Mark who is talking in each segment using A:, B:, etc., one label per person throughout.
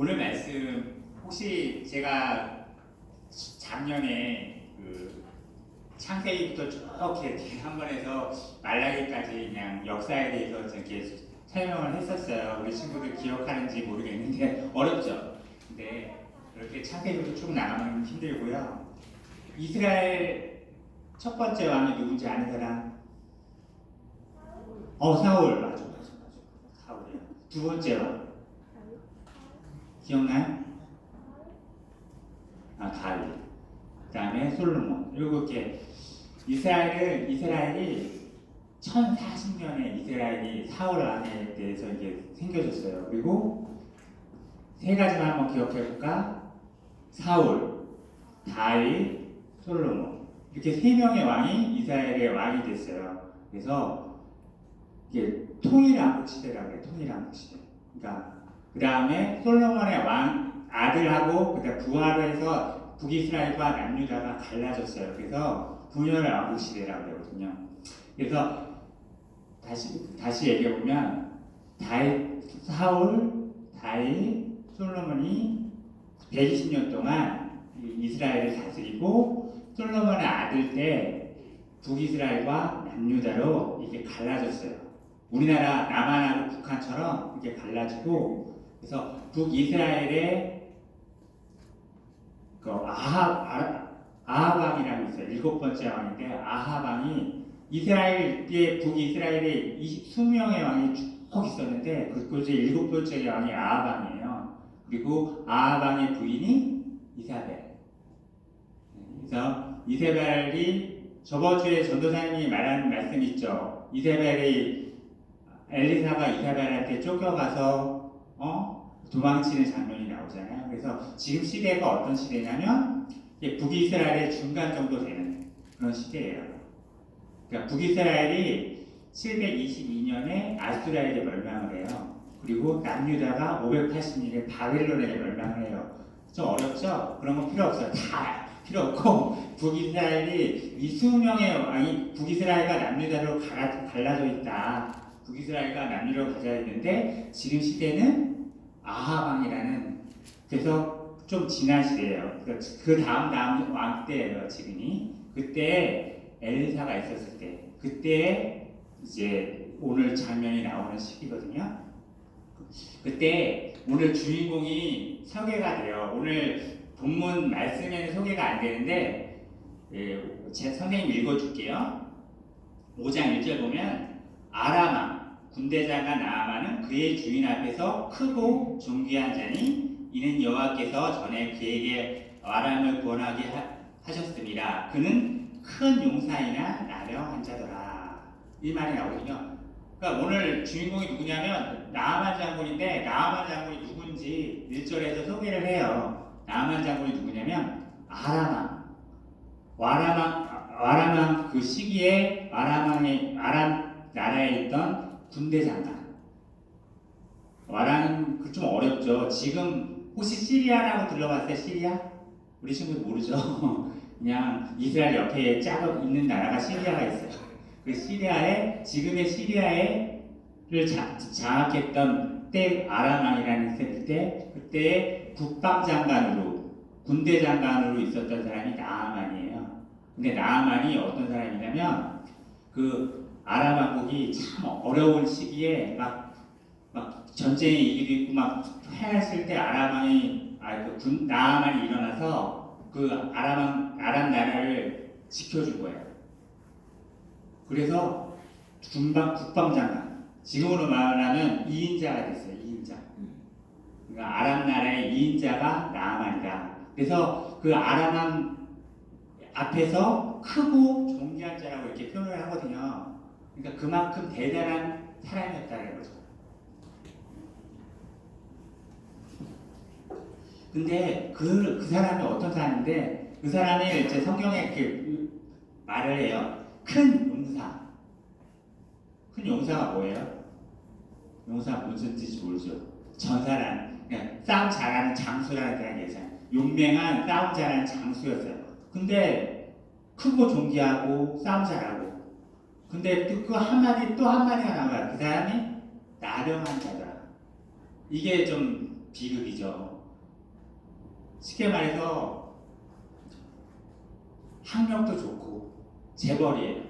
A: 오늘 말씀 혹시 제가 작년에 그 창세기부터 쭉 이렇게 한 번에서 말라기까지 그냥 역사에 대해서 이렇게 설명을 했었어요. 우리 친구들 기억하는지 모르겠는데 어렵죠. 근데 이렇게 창세기부터 쭉 나가면 힘들고요. 이스라엘 첫 번째 왕이 누군지 아는 사람? 어 사울 맞아 맞아 맞아 사울이야. 두 번째 왕 기억나요? 아 다윗. 그다음에 솔로몬. 그리고 이렇게 이스라엘은 이스라엘이 1040년에 이스라엘이 사울 안에 대해서 이게 생겨졌어요. 그리고 세 가지만 한번 기억해 볼까? 사울, 다윗, 솔로몬. 이렇게 세 명의 왕이 이스라엘의 왕이 됐어요. 그래서 이게 통일 왕국 시대라고 해요. 통일 왕국 시대. 그러니까 그 다음에 솔로몬의 왕 아들하고 그다음 부활을 해서 북이스라엘과 남유다가 갈라졌어요. 그래서 분열의 왕국 시대라고 그러거든요. 그래서 다시 다시 얘기해 보면 다윗 사울 다윗 솔로몬이 120년 동안 이 이스라엘을 다스리고 솔로몬의 아들 때 북이스라엘과 남유다로 이게 갈라졌어요. 우리나라 남한하고 북한처럼 이렇게 갈라지고 그래서 북이스라엘의 그 아하 아, 아하방이라고 있어요. 일곱 번째 왕인데 아하방이 이스라엘의 북이스라엘에 20명의 왕이 쭉 있었는데 그곳에 일곱 번째 왕이 아하방이에요. 그리고 아하방의 부인이 이사벨. 그래서 이세벨이 저번 주에 전도사님이 말한 말씀 있죠. 이세벨이 엘리사가 이사벨한테 쫓겨가서 어 도망치는 장면이 나오잖아요. 그래서 지금 시대가 어떤 시대냐면 북이스라엘의 중간 정도 되는 그런 시대예요. 그러니까 북이스라엘이 722년에 아수라에게 멸망을 해요. 그리고 남유다가 580년에 바벨론에게 멸망을 해요. 좀 어렵죠? 그런 건 필요 없어요. 다 필요 없고 북이스라엘이 이 수명의 왕이 북이스라엘과 남유다로 갈라, 갈라져 있다. 북이스라엘과 남유다로 가져야 있는데 지금 시대는 아하방이라는 그래서 좀 지난 시대예요. 그- 그 다음 다음 왕 때예요. 지금이 그때 엘리사가 있었을 때 그때 이제 오늘 장면이 나오는 시기거든요. 그때 오늘 주인공이 소개가 돼요. 오늘 본문 말씀에는 소개가 안 되는데 예, 제 선생님 읽어줄게요. 5장 1절 보면 아람왕 군대장과 나아만은 그의 주인 앞에서 크고 존귀한 자니 이는 여호와께서 전에 그에게 아람을 하, 하셨습니다. 그는 큰 용사이나 나령한 자더라. 이 말이 나오거든요. 그러니까 오늘 주인공이 누구냐면 나아만 장군인데 나아만 장군이 누군지 1절에서 소개를 해요. 나아만 장군이 누구냐면 아람왕. 와라망 와라망 그 시기에 와라망의 아람 나라에 있던 군대 장관. 와라는 그 좀 어렵죠. 지금 혹시 시리아라고 들어봤어요? 시리아? 우리 친구들 모르죠. 그냥 이스라엘 옆에 짝 있는 나라가 시리아가 있어요. 그 시리아에 지금의 시리아에를 자, 장악했던 때 아람왕이라는 때 그때 국방장관으로 군대 장관으로 있었던 사람이 나아만이에요. 근데 나아만이 어떤 사람이냐면 그 아람 왕국이 참 어려운 시기에 막, 막 전쟁에 이기도 있고 막 해했을 때 아람 왕이 아그 나아만이 일어나서 그 아람 왕 아람 나라를 지켜준 거예요. 그래서 군방 국방장관 지금으로 말하면 2인자가 됐어요. 2인자. 그러니까 아람 나라의 2인자가 나아만이다. 그래서 그 아람왕 앞에서 크고 존귀한 자라고 이렇게 표현을 하거든요. 그러니까 그만큼 대단한 사람이었다는 거죠. 근데 그, 그 사람이 어떤 사람인데 그 사람이 이제 성경에 이렇게 말을 해요. 큰 용사. 큰 용사가 뭐예요? 용사 무슨 뜻인지 모르죠. 전사란 그냥 싸움 잘하는 장수라는 그런 얘기잖아요. 용맹한 싸움 잘하는 장수였어요. 근데 크고 존귀하고 싸움 잘하고 근데 또 그 한마디 또 한마디가 나와요. 그 사람이 나령한 자더라. 이게 좀 비극이죠. 쉽게 말해서 학력도 좋고 재벌이에요.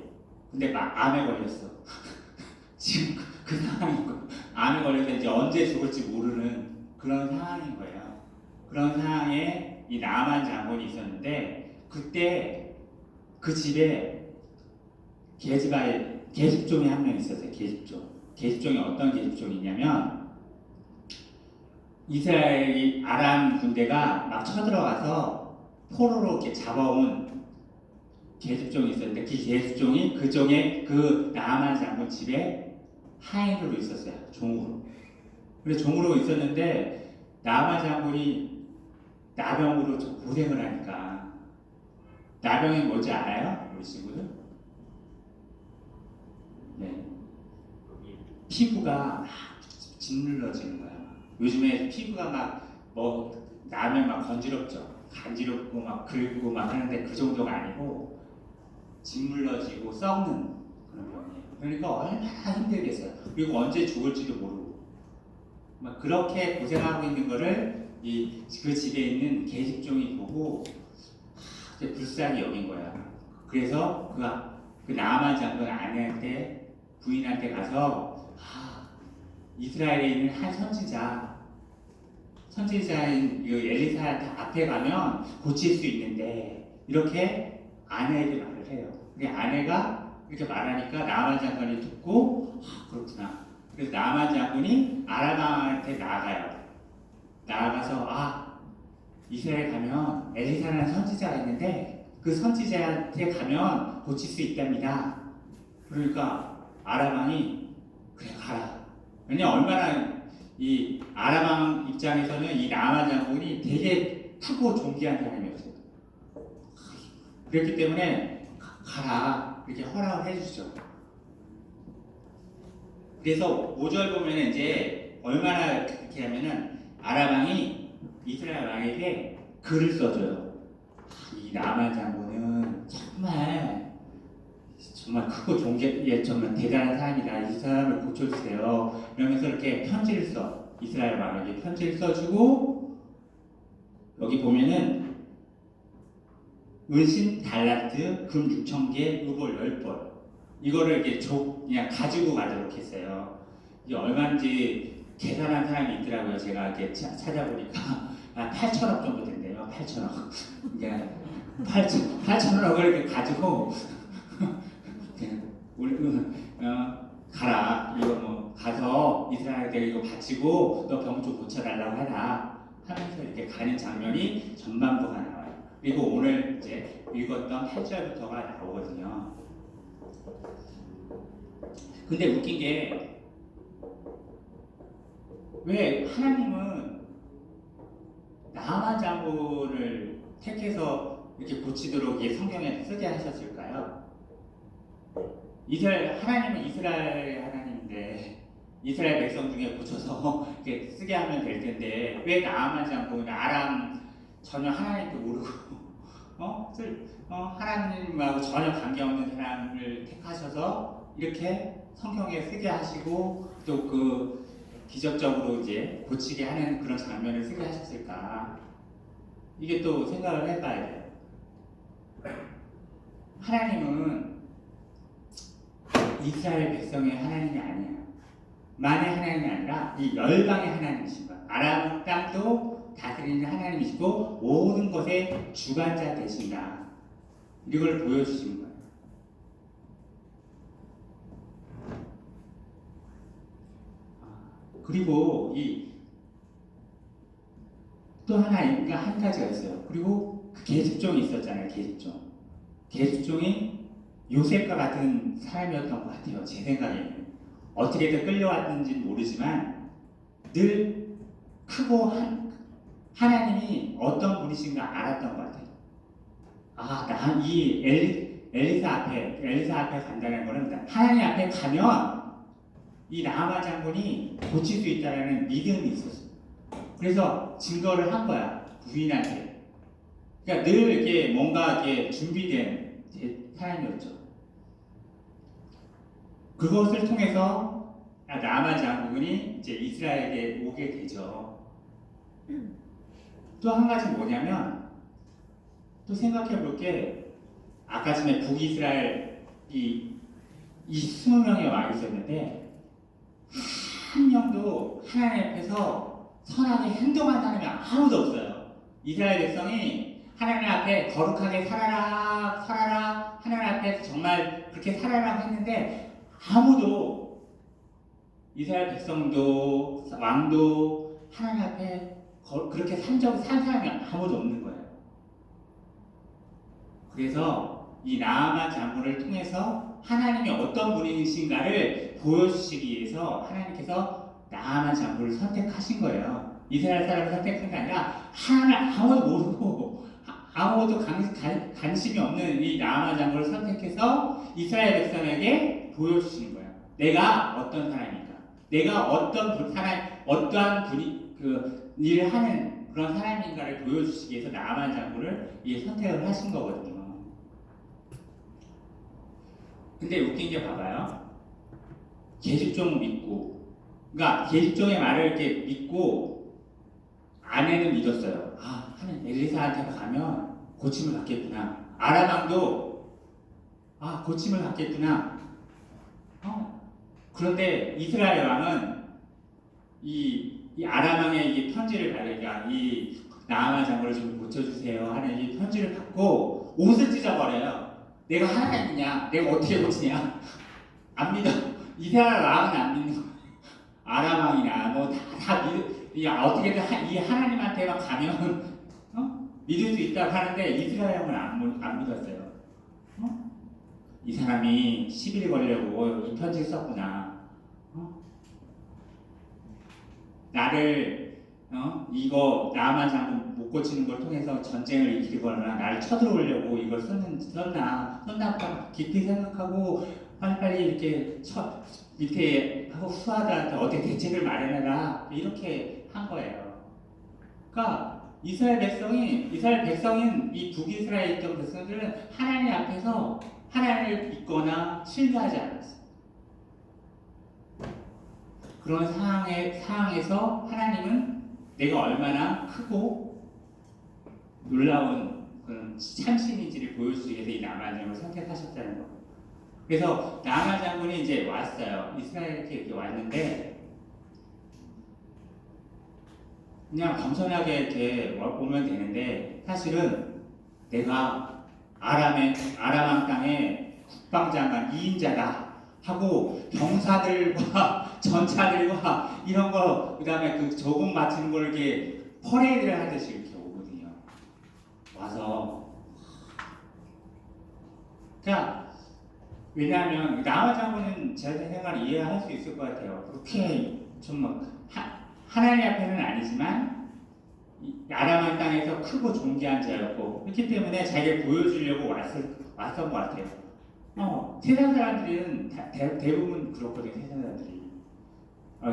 A: 근데 막 암에 걸렸어. 지금 그, 그 상황이고 암에 걸려서 이제 언제 죽을지 모르는 그런 상황인 거예요. 그런 상황에 이 나만 장군이 있었는데 그때 그 집에 계집아이 계집종이 한 명 있었어요. 계집종. 계집종이 어떤 계집종이냐면 이스라엘이 아람 군대가 막 쳐들어가서 포로로 이렇게 잡아온 계집종이 있었는데 그 계집종이 그 종의 그 나만 장군 집에 하인으로 있었어요. 종으로. 그래서 종으로 있었는데 나만 장군이 나병으로 좀 고생을 하니까 나병이 뭔지 알아요? 우리 친구들? 네. 피부가 막 짓눌러지는 거야. 요즘에 피부가 막 뭐 나면 막 건지럽죠. 간지럽고 막 긁고 막 하는데 그 정도가 아니고 짓물러지고 썩는 그런 병이에요. 그러니까 얼마나 힘들겠어요. 그리고 언제 죽을지도 모르고 막 그렇게 고생하고 있는 거를 이 그 집에 있는 계집종이 보고 하, 불쌍히 여긴 거야. 그래서 그, 그 나만 장군 아내한테 부인한테 가서 아, 이스라엘에 있는 한 선지자 선지자인 그 엘리사한테 앞에 가면 고칠 수 있는데 이렇게 아내에게 말을 해요. 근데 아내가 이렇게 말하니까 나만 장군이 듣고 아, 그렇구나. 그래서 나만 장군이 아람왕한테 나아가요. 나아가서 아 이스라엘 가면 엘리사라는 선지자가 있는데 그 선지자한테 가면 고칠 수 있답니다. 그러니까 아람왕이 그래 가라. 왜냐 얼마나 이 아람왕 입장에서는 이 나만 장군이 되게 크고 존귀한 사람이었어요. 그렇기 때문에 가- 가라 이렇게 허락을 해주죠. 그래서 5절 보면 이제 얼마나 그렇게 하면은 아람왕이 이스라엘 왕에게 글을 써줘요. 아, 이 나만 장군은 정말 정말 크고 존귀, 예, 정말 대단한 사람이다. 이 사람을 고쳐주세요. 이러면서 이렇게 편지를 써. 이스라엘 왕에게 편지를 써주고 여기 보면은 은신 달란트 금 6천 개 의벌 10벌 이거를 이렇게 조, 그냥 가지고 가도록 했어요. 이게 얼마인지 계산한 사람이 있더라고요. 제가 이렇게 차- 찾아보니까 한 8천억 정도 된대요. 8천억. 그러니까 8천 8천억을 이렇게 가지고 우리 어, 가라 이거 뭐 가서 이스라엘에게 이거 바치고 너 병 좀 고쳐달라고 해라 하면서 이렇게 가는 장면이 전반부가 나와요. 그리고 오늘 이제 읽었던 8절부터가 나오거든요. 근데 웃긴 게 왜 하나님은 나만 장군을 택해서 이렇게 고치도록 이 성경에 쓰게 하셨을까요? 이스라엘 하나님은 이스라엘 하나님인데 이스라엘 백성 중에 고쳐서 이렇게 쓰게 하면 될 텐데 왜 나만 장군 아람 전혀 하나님도 모르고 어, 쓸- 어 하나님하고 전혀 관계없는 사람을 택하셔서 이렇게 성경에 쓰게 하시고 또 그 기적적으로 이제 고치게 하는 그런 장면을 쓰게 하셨을까 이게 또 생각을 해봐야 돼요. 하나님은 이스라엘 백성의 하나님이 아니야. 만의 하나님이 아니라 이 열방의 하나님이신 거야. 아람 땅도 다스리는 하나님이시고 모든 것의 주관자 되신다. 이걸 보여주시는 거예요. 아, 그리고 이 또 하나 그러니까 한 가지가 있어요. 그리고 그 계집종이 있었잖아요. 계집종. 계집종이 요셉과 같은 사람이었던 것 같아요. 제 생각에는 어떻게든 끌려왔는지는 모르지만 늘 크고 한, 하나님이 어떤 분이신가 알았던 것 같아요. 아, 난이 엘리, 엘리사 앞에 엘리사 앞에 간다는 거는 하나님 앞에 가면 이 나아만 장군이 고칠 수 있다는 믿음이 있었어요. 그래서 증거를 한 거야 부인한테. 그러니까 늘 이렇게 뭔가 이렇게 준비된 제 사람이었죠. 그것을 통해서 나만 장군이 이제 이스라엘에 오게 되죠. 또 한 가지 뭐냐면 또 생각해 볼 게 아까 전에 북이스라엘 이, 이 20명이 와 있었는데 한 명도 하나님 앞에서 선하게 행동한 사람이 아무도 없어요. 이스라엘 백성이 하나님 앞에 거룩하게 살아라 살아라 하나님 앞에 정말 그렇게 살아라 했는데 아무도 이스라엘 백성도 왕도 하나님 앞에 거- 그렇게 산 적, 산 사람이 아무도 없는 거예요. 그래서 이 나아만 장군을 통해서 하나님이 어떤 분이신가를 보여주시기 위해서 하나님께서 나아만 장군을 선택하신 거예요. 이스라엘 사람을 선택한 게 아니라 하나님 아무도 모르고 아- 아무것도 관, 관, 관심이 없는 이 나아만 장군을 선택해서 이스라엘 백성에게 보여주시는 거예요. 내가 어떤 사람인가? 내가 어떤 분, 사람, 어떠한 분이 그 일을 하는 그런 사람인가를 보여주시기 위해서 나아만 장군을 이 선택을 하신 거거든요. 근데 웃긴 게 봐봐요. 계집종 믿고, 그러니까 계집종의 말을 이렇게 믿고 아내는 믿었어요. 아, 하는 엘리사한테 가면 고침을 받겠구나. 아라방도 아 고침을 받겠구나. 어. 그런데 이스라엘 왕은 이, 이 아람왕의 이 편지를 받으니까 이 나아만 장군을 좀 고쳐주세요 하는 이 편지를 받고 옷을 찢어버려요. 내가 하나님이냐? 내가 어떻게 고치냐? 안 믿어. 이스라엘 왕은 안 믿는 거야. 아람 왕이나 뭐다다 믿. 이 어떻게든 하- 이 하나님한테만 가면 어? 믿을 수 있다고 하는데 이스라엘 왕은 안, 믿- 안 믿었어요. 어? 이 사람이 시비를 걸려고 이 편지를 썼구나. 어? 나를 어? 이거 나만 장군 못 고치는 걸 통해서 전쟁을 일으키거나 나를 쳐들어오려고 이걸 썼는, 썼나 썼나 깊이 생각하고 빨리빨리 이렇게 쳐, 밑에 하고 수하들한테 어떻게 대책을 마련해라 이렇게 한 거예요. 그러니까 이스라엘 백성이 이스라엘 백성인 이 북이스라엘 있던 백성들은 하나님 앞에서 하나님을 믿거나 신뢰하지 않았어요. 그런 상황에, 상황에서 하나님은 내가 얼마나 크고 놀라운 그런 참신인지를 보여주기 위해서 이 장군을 선택하셨다는 거. 그래서 나만 장군이 이제 왔어요. 이스라엘에 이렇게 왔는데 그냥 겸손하게 이렇게 오면 되는데 사실은 내가 아람의 아람왕 땅의 국방장관 2인자다 하고 병사들과 전차들과 이런 거 그다음에 그 조공 맞추는 걸 이렇게 퍼레이드를 하듯이 이렇게 오거든요. 와서 그러니까 왜냐하면 나와 장군은 제 생각을 이해할 수 있을 것 같아요. 그렇게 좀막 하나님 앞에는 아니지만 이 아람한 땅에서 크고 존귀한 자였고 그렇기 때문에 자기를 보여주려고 왔을 왔던 것 같아요. 어, 세상 사람들은 다- 대, 대부분 그렇거든요. 세상 사람들이. 어,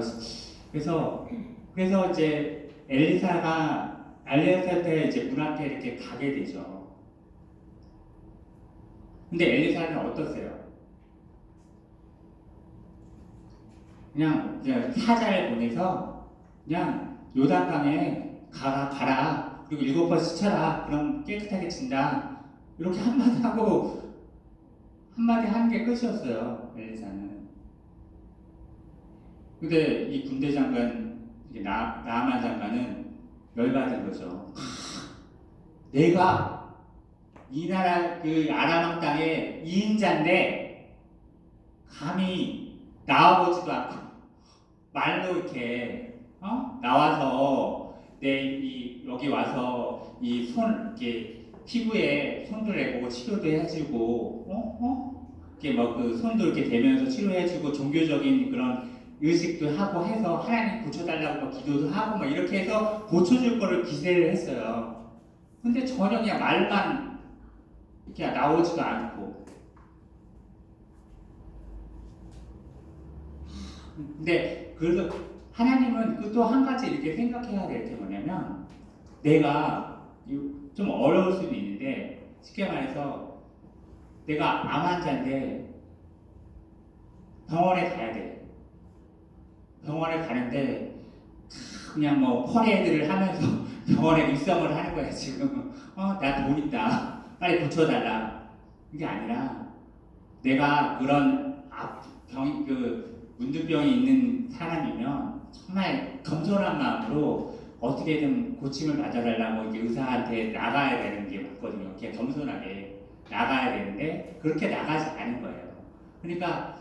A: 그래서 그래서 이제 엘리사가 엘리사한테 이제 문 앞에 이렇게 가게 되죠. 근데 엘리사는 어떻어요? 그냥, 그냥 사자를 보내서 그냥 요단 강에 가라 가라. 그리고 일곱 번 씻어라. 그럼 깨끗하게 진다. 이렇게 한마디 하고 한마디 하는 게 끝이었어요 엘리사는. 근데 이 군대 장관 나 나만 장관은 열받은 거죠. 내가 이 나라 그 아람왕 땅의 2인자인데 감히 나와보지도 않고 말로 이렇게 어? 나와서 내이 여기 와서 이 손 이렇게 피부에 손도 내보고 치료도 해주고 어? 어? 이렇게 뭐그 손도 이렇게 대면서 치료해주고 종교적인 그런 의식도 하고 해서 하나님 고쳐달라고 막 기도도 하고 막 이렇게 해서 고쳐줄 거를 기대를 했어요. 근데 전혀 그냥 말만 이렇게 나오지도 않고 근데 그래서 하나님은 그또한 가지 이렇게 생각해야 될 게 뭐냐면 내가 이- 좀 어려울 수도 있는데 쉽게 말해서 내가 암 환자인데 병원에 가야 돼. 병원에 가는데 그냥 뭐 퍼레이드를 하면서 병원에 입성을 하는 거야 지금. 어, 나 돈 있다. 빨리 고쳐달라. 이게 아니라 내가 그런 병, 그 문둥병이 있는 사람이면 정말 겸손한 마음으로 어떻게든 고침을 받아달라고 이렇게 의사한테 나가야 되는 게 맞거든요. 이렇게 겸손하게 나가야 되는데 그렇게 나가지 않은 거예요. 그러니까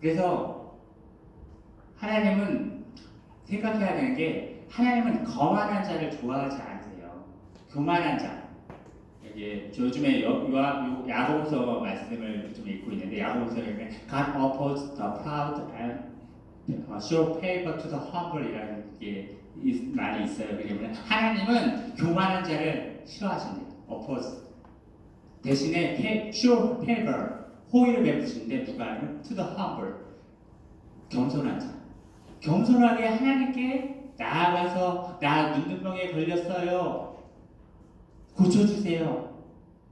A: 그래서 하나님은 생각해야 되는 게 하나님은 거만한 자를 좋아하지 않으세요. 교만한 자. 이게 요즘에 야고보서 말씀을 좀 읽고 있는데 야고보서에 God opposes the proud and show favor to the humble이라는 게 이- 말이 있어요. 그러면 하나님은 교만한 자를 싫어하신대요. oppose 대신에 pay, show favor 호의를 베푸시는데 누가 아니면 to the humble 겸손한 자. 겸손하게 하나님께 나아가서 나 눈두병에 걸렸어요. 고쳐주세요.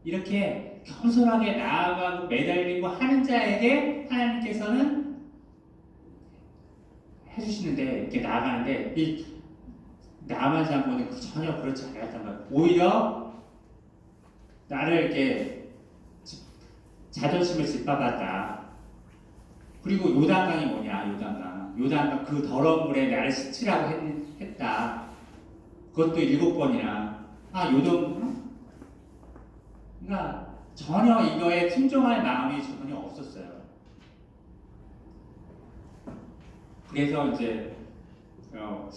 A: 이렇게 겸손하게 나아가고 매달리고 하는 자에게 하나님께서는 해주시는데 이렇게 나아가는데 이 나만 장군은 전혀 그렇지 않았단 말이에요. 오히려 나를 이렇게 지- 자존심을 짓밟았다. 그리고 요단강이 뭐냐 요단강 요단강 그 더러운 물에 나를 씻으라고 했, 했다. 그것도 일곱 번이나 아 요동 그러니까 전혀 이거에 순종할 마음이 전혀 없었어요. 그래서 이제 어,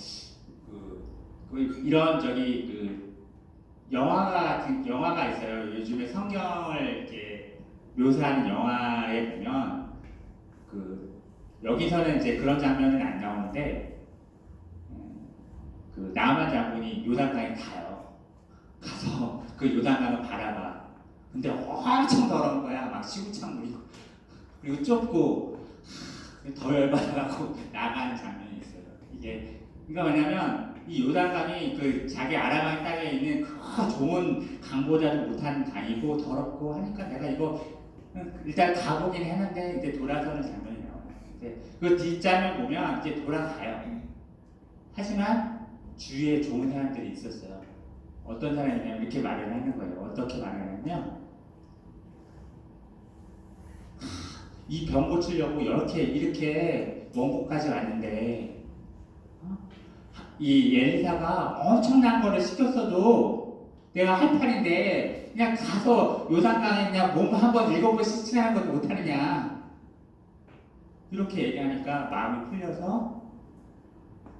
A: 그, 그 이런 저기 그 영화가 영화가 있어요. 요즘에 성경을 이렇게 묘사하는 영화에 보면 그 여기서는 이제 그런 장면은 안 나오는데 음, 그 나만 장군이 요단강에 가요. 가서 그 요단강을 바라봐. 근데 엄청 더러운 거야. 막 시구창 물이고 그리고 좁고 더 열받아갖고 나가는 장면이 있어요. 이게 그러니까 뭐냐면 이 요단강이 그 자기 아라방 땅에 있는 그 좋은 강보다도 못한 강이고 더럽고 하니까 내가 이거 일단 가보긴 했는데 이제 돌아서는 장면이 나와요. 그 뒷장을 보면 이제 돌아가요. 하지만 주위에 좋은 사람들이 있었어요. 어떤 사람이냐면 이렇게 말을 하는 거예요. 어떻게 말을 하냐면 이 병 고치려고 이렇게 이렇게 먼 곳까지 왔는데 어? 이 엘리사가 엄청난 거를 시켰어도 내가 할 판인데 그냥 가서 요단강에 그냥 몸 한번 번 씻으라는 것도 못하느냐 이렇게 얘기하니까 마음이 풀려서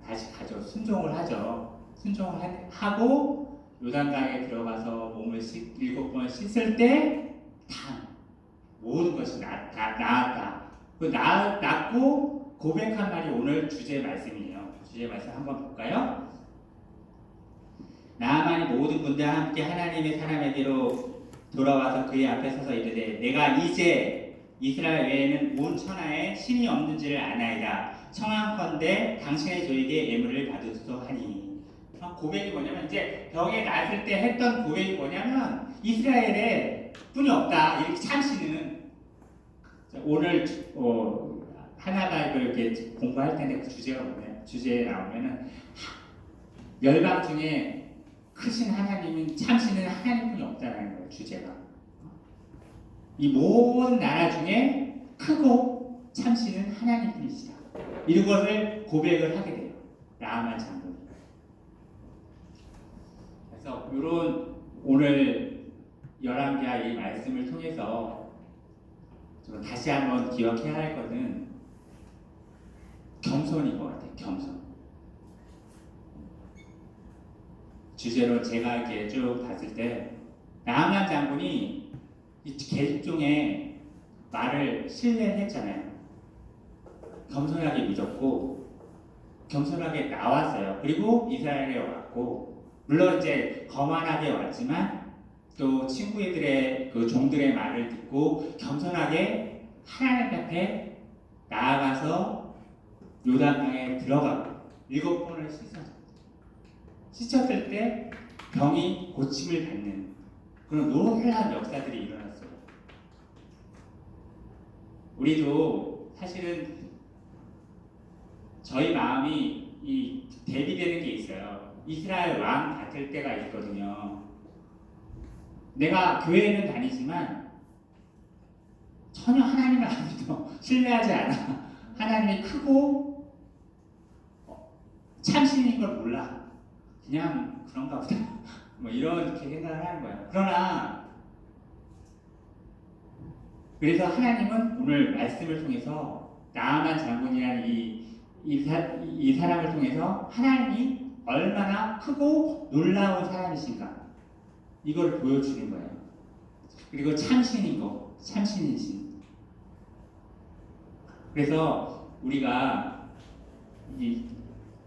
A: 다시 가죠 순종을 하죠 순종을 하- 하고 요단강에 들어가서 몸을 씻, 일곱 번 씻을 때 다 모든 것이 나았다. 그 나, 낫고 고백한 말이 오늘 주제 말씀이에요. 주제 말씀 한번 볼까요? 나만이 모든 분들과 함께 하나님의 사람에게로 돌아와서 그의 앞에 서서 이르되 내가 이제 이스라엘 외에는 온 천하에 신이 없는지를 아나이다. 청한건대 당신의 조에게 예물을 받으소 하니 어, 고백이 뭐냐면 이제 병에 낫을 때 했던 고백이 뭐냐면 이스라엘에 뿐이 없다. 이렇게 참시는 자, 오늘 어, 하나가 이렇게 공부할 텐데 그 주제가 뭐냐? 주제에 나오면은 열방 중에 크신 하나님은 참시는 하나님뿐이 없다는 거예요. 주제가 이 모든 나라 중에 크고 참시는 하나님뿐이시다. 이것을 고백을 하게 돼요. 라만 장군. 그래서 이런 오늘 열왕기하 이 말씀을 통해서 좀 다시 한번 기억해야 할 것은 겸손인 것 같아요. 겸손. 주제로 제가 이렇게 쭉 봤을 때 나만 장군이 이 계집종의 말을 신뢰했잖아요. 겸손하게 믿었고 겸손하게 나왔어요. 그리고 이스라엘에 왔고 물론 이제 거만하게 왔지만 또 친구들의 그 종들의 말을 듣고 겸손하게 하나님 앞에 나아가서 요단강에 들어가고 일곱 번을 씻었어요. 씻었을 때 병이 고침을 받는 그런 놀라운 역사들이 일어났어요. 우리도 사실은 저희 마음이 이 대비되는 게 있어요. 이스라엘 왕 같을 때가 있거든요. 내가 교회는 다니지만 전혀 하나님을 안 믿어 신뢰하지 않아. 하나님이 크고 어, 참신인 걸 몰라. 그냥 그런가 보다. 뭐 이렇게 생각을 하는 거야. 그러나 그래서 하나님은 오늘 말씀을 통해서 나아만 장군이라는 이, 이, 사, 이 사람을 통해서 하나님이 얼마나 크고 놀라운 사람이신가 이걸 보여주는 거예요. 그리고 참신인 거, 참신이신. 그래서 우리가 이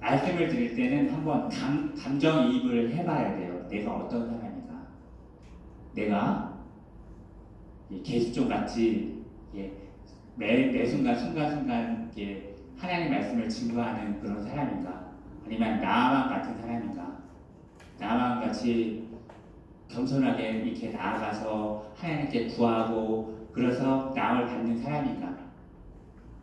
A: 말씀을 드릴 때는 한번 감, 감정이입을 해봐야 돼요. 내가 어떤 사람인가. 내가 이 개수종 같이 예, 매, 매 순간 순간 순간 예, 하나님 말씀을 증거하는 그런 사람인가 아니면 나만 같은 사람인가 나만 같이 겸손하게 이렇게 나아가서 하나님께 구하고 그래서 나을 받는 사람인가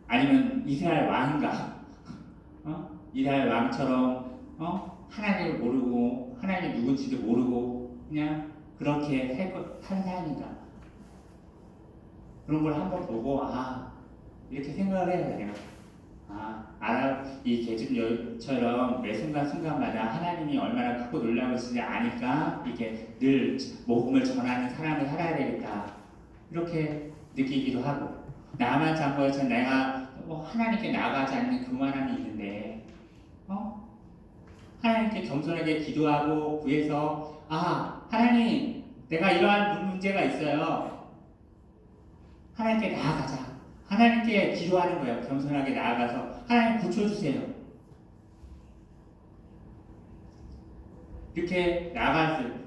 A: 아니면 이스라엘 왕인가 어? 이스라엘 왕처럼 어? 하나님을 모르고 하나님 누군지도 모르고 그냥 그렇게 살 것- 사는 사람인가 그런 걸 한번 보고 아 이렇게 생각을 해야 돼요. 아 알아 이 계집여처럼 매 순간 순간마다 하나님이 얼마나 크고 놀라우신지 아니까 이렇게 늘 복음을 전하는 사람을 살아야 되겠다 이렇게 느끼기도 하고 나만 잠궈서 내가 뭐 하나님께 나가지 않는 교만함이 있는데 어 하나님께 겸손하게 기도하고 구해서 아 하나님 내가 이러한 문제가 있어요. 하나님께 나아가자. 하나님께 기도하는 거예요. 겸손하게 나아가서 하나님 고쳐주세요. 이렇게 나아갔을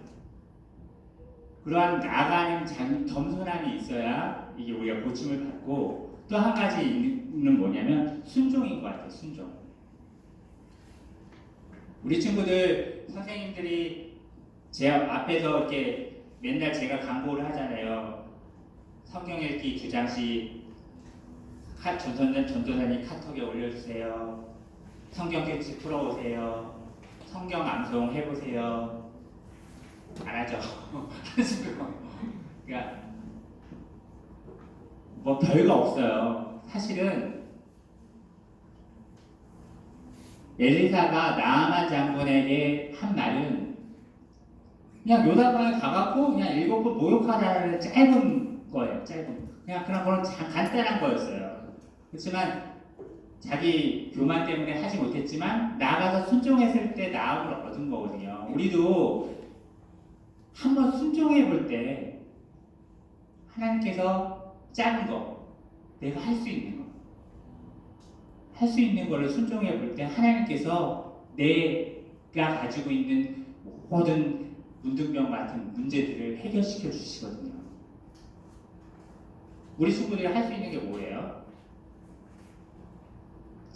A: 그러한 나아가는 장, 겸손함이 있어야 이게 우리가 고침을 받고 또 한 가지 있는 뭐냐면 순종인 것 같아요. 순종. 우리 친구들 선생님들이 제 앞에서 이렇게 맨날 제가 광고를 하잖아요. 성경 읽기 두 장씩 카 전도사 전도사님 카톡에 올려주세요. 성경 캐치 풀어오세요. 성경 암송 해보세요. 안 하죠. 하시고요. 그러니까 뭐 별거 없어요. 사실은 엘리사가 나아만 장군에게 한 말은 그냥 요단강에 가갖고 그냥 일곱 번 모욕하라는 짧은 거예요. 짧은. 그냥 그런 거는 자- 간단한 거였어요. 그렇지만 자기 교만 때문에 하지 못했지만 나가서 순종했을 때 나음을 얻은 거거든요. 우리도 한번 순종해 볼 때 하나님께서 작은 거 내가 할 수 있는 거 할 수 있는 거를 순종해 볼 때 하나님께서 내가 가지고 있는 모든 문둥병 같은 문제들을 해결시켜 주시거든요. 우리 친구들이 할 수 있는 게 뭐예요?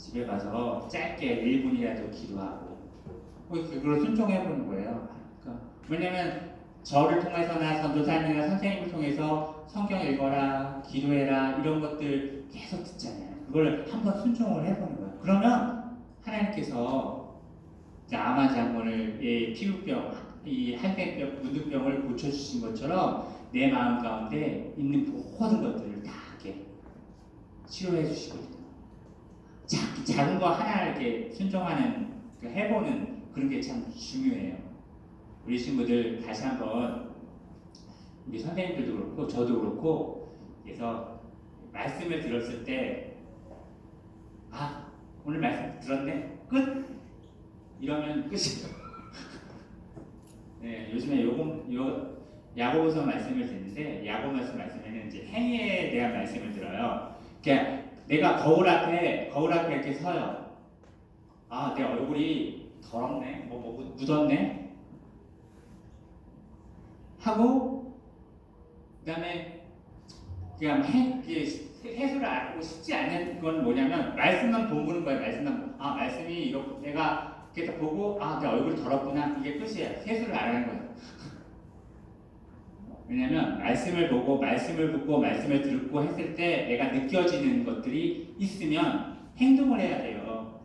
A: 집에 가서 짧게 1분이라도 기도하고 뭐 그걸 순종해 보는 거예요. 그러니까 왜냐면 저를 통해서나 전도사님이나 선생님을 통해서 성경 읽어라, 기도해라 이런 것들 계속 듣잖아요. 그걸 한번 순종을 해보는 거예요. 그러면 하나님께서 이제 아마 장군을 이 피부병, 이 할배병, 문둥병을 고쳐주신 것처럼 내 마음 가운데 있는 모든 것들을 다 이렇게 치료해 주시거든요. 자, 작은 거 하나 이렇게 순종하는 그 해보는 그런 게 참 중요해요. 우리 친구들 다시 한번 우리 선생님들도 그렇고 저도 그렇고 그래서 말씀을 들었을 때 아 오늘 말씀 들었네 끝 이러면 끝이에요. 네 요즘에 요금 요 야고보서 말씀을 듣는데 야고보서 말씀에는 이제 행위에 대한 말씀을 들어요. 그러니까 내가 거울 앞에 거울 앞에 이렇게 서요. 아 내 얼굴이 더럽네, 뭐, 뭐 묻었네 하고 그다음에 그냥 해, 해수를 알고 싶지 않는 건 뭐냐면 말씀만 보는 거예요. 말씀만 보- 아 말씀이 이렇게 내가 이렇게 딱 보고 아 내 얼굴이 더럽구나 이게 끝이에요. 세수를 안 하는 거예요. 왜냐면 말씀을 보고 말씀을 듣고 말씀을 듣고 했을 때 내가 느껴지는 것들이 있으면 행동을 해야 돼요.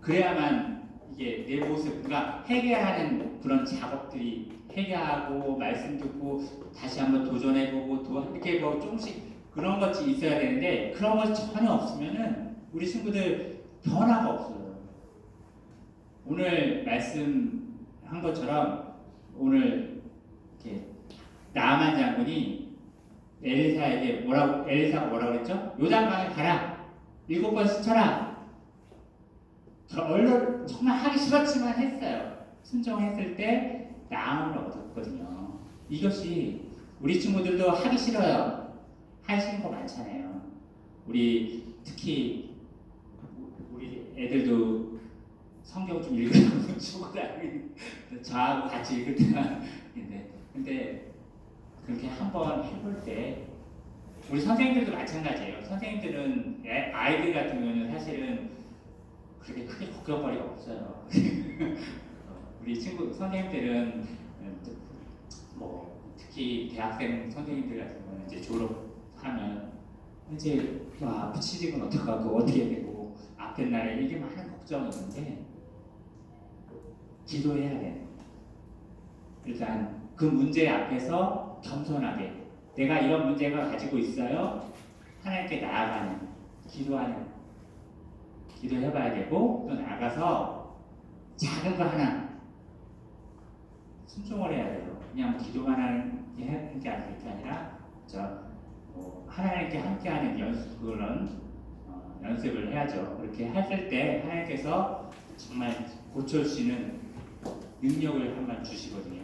A: 그래야만 이게 내 모습, 그러니까 해결하는 그런 작업들이 해결하고 말씀 듣고 다시 한번 도전해보고 또 이렇게 뭐 조금씩 그런 것이 있어야 되는데 그런 것 전혀 없으면은 우리 친구들 변화가 없어요. 오늘 말씀 한 것처럼 오늘 이렇게 나만 장군이 엘리사에게 뭐라고 엘리사가 뭐라고 그랬죠? 요단강에 가라 일곱 번 스쳐라. 저 얼른 정말 하기 싫었지만 했어요. 순종했을 때 나음을 얻었거든요. 이것이 우리 친구들도 하기 싫어요. 하시는 거 많잖아요. 우리 특히 우리 애들도 성경 좀 주고 다니는 저하고 같이 읽을 있는데 근데 그렇게 한번 해볼 때 우리 선생님들도 마찬가지예요. 선생님들은 애- 아이들 같은 경우는 사실은 그렇게 크게 걱정거리가 없어요. 우리 친구 선생님들은 뭐 특히 대학생 선생님들 같은 경우는 이제 졸업하면 이제 와 취직은 어떡하고 어떻게 되고 앞에 날에 이게 많은 걱정이 있는데 기도해야 돼. 일단 그 문제 앞에서 겸손하게 내가 이런 문제가 가지고 있어요. 하나님께 나아가는 기도하는 기도해봐야 되고 또 나가서 작은 거 하나 순종을 해야 돼요. 그냥 기도만 하는 게 아니라 저 뭐 하나님께 함께하는 연습 그런 어, 연습을 해야죠. 그렇게 하실 때 하나님께서 정말 고쳐주시는 능력을 한번 주시거든요.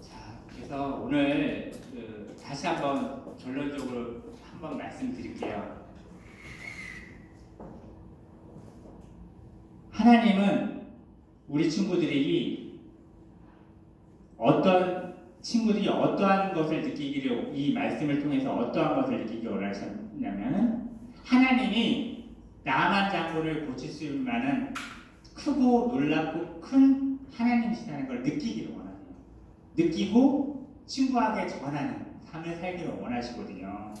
A: 자, 그래서 오늘 그 다시 한번 결론적으로 한번 말씀드릴게요. 하나님은 우리 친구들이 어떤 친구들이 어떠한 것을 느끼기를 이 말씀을 통해서 어떠한 것을 느끼기 원하셨냐면 하나님이 나만 장군을 고칠 수 있는 만한 크고 놀랍고 큰 하나님이시다는 걸 느끼기를 원하세요. 느끼고 친구에게 전하는 삶을 살기를 원하시거든요.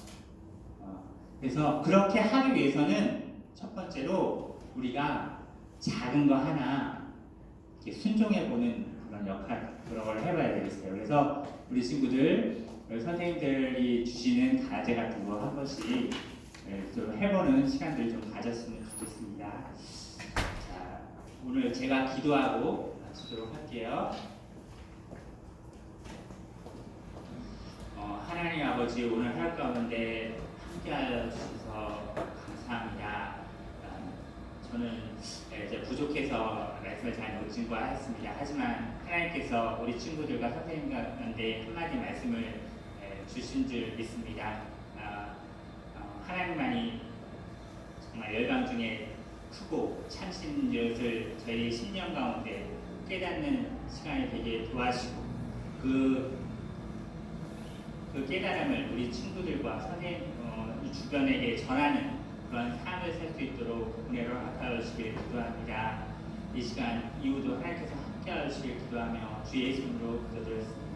A: 어, 그래서 그렇게 하기 위해서는 첫 번째로 우리가 작은 거 하나 순종해 보는 그런 역할 그런 걸 해봐야 되겠어요. 그래서 우리 친구들 우리 선생님들이 주시는 과제 같은 거 한 번씩 예, 좀 해보는 시간들 좀 가졌으면 오늘 제가 기도하고 마치도록 할게요. 어, 하나님 아버지 오늘 할 가운데 함께하여 주셔서 감사합니다. 어, 저는 예, 이제 부족해서 말씀을 잘 못 증거 하였습니다. 하지만 하나님께서 우리 친구들과 선생님들한테 한마디 말씀을 예, 주신 줄 믿습니다. 아, 어, 하나님만이 정말 열방 중에 크고 참신 것을 저희 신령 가운데 깨닫는 시간이 되게 도와주시고 그, 그 깨달음을 우리 친구들과 선생님 어, 이 주변에게 전하는 그런 삶을 살 수 있도록 은혜로 함께하여 주시길 기도합니다. 이 시간 이후도 하나님께서 함께하여 주시길 기도하며 주 예수 이름으로 기도드렸습니다.